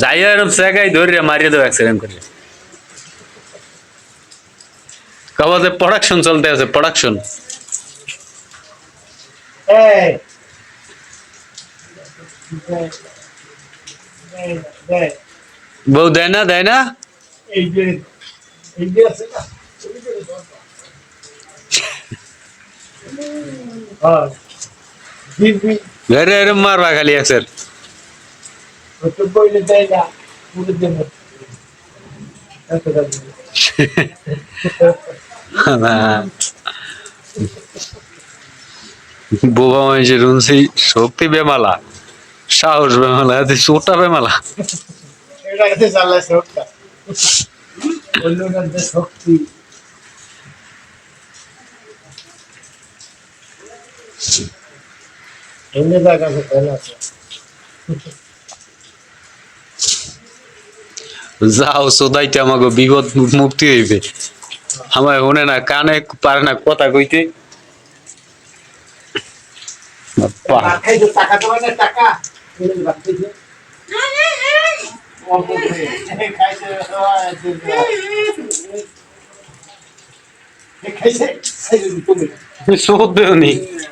যাই এরকম জায়গায় ধরে মারিয়ে দেবো অ্যাক্সিডেন্ট করে কাবাতে প্রোডাকশন চলতে আছে প্রোডাকশন বউ দেয় না দেয় না? যে যে যে। হ্যাঁ ঘরে এরম মারবা খালি দাবি বোবা মানুষের রুনসি শক্তি বেমালা, সাহস বেমালা চোটা বেমালা। এটা কাছে শক্তি অন্য আছে ফেল আছে যাও সোদাইতে আমাকে বিপদ মুক্তি হইবে। আমার শুনে না কানে পারে না কথা কইতে। বাপ্পা, খাইছো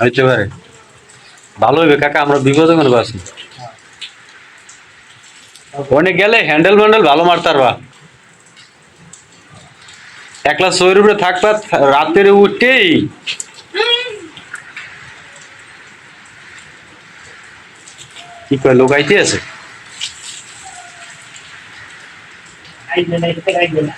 হইতে পারে ভালো হইবে কাকা আমরা বিপদে কোনো বাসি। ওনে গেলে হ্যান্ডেল ম্যান্ডেল ভালো মারতার বা একলা শরীর উপরে থাকবা রাতের উঠেই। কি কয় লোক আছে? আইবে না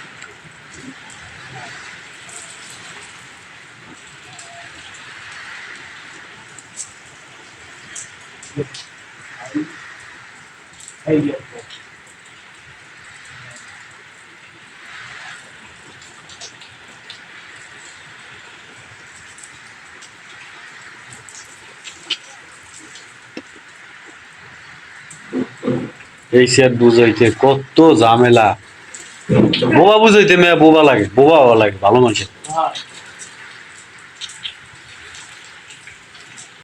এই সে বুঝাইতে কত ঝামেলা। বোবা বুঝাইতে মেয়ে বোবা লাগে বোবা লাগে ভালো মানুষের।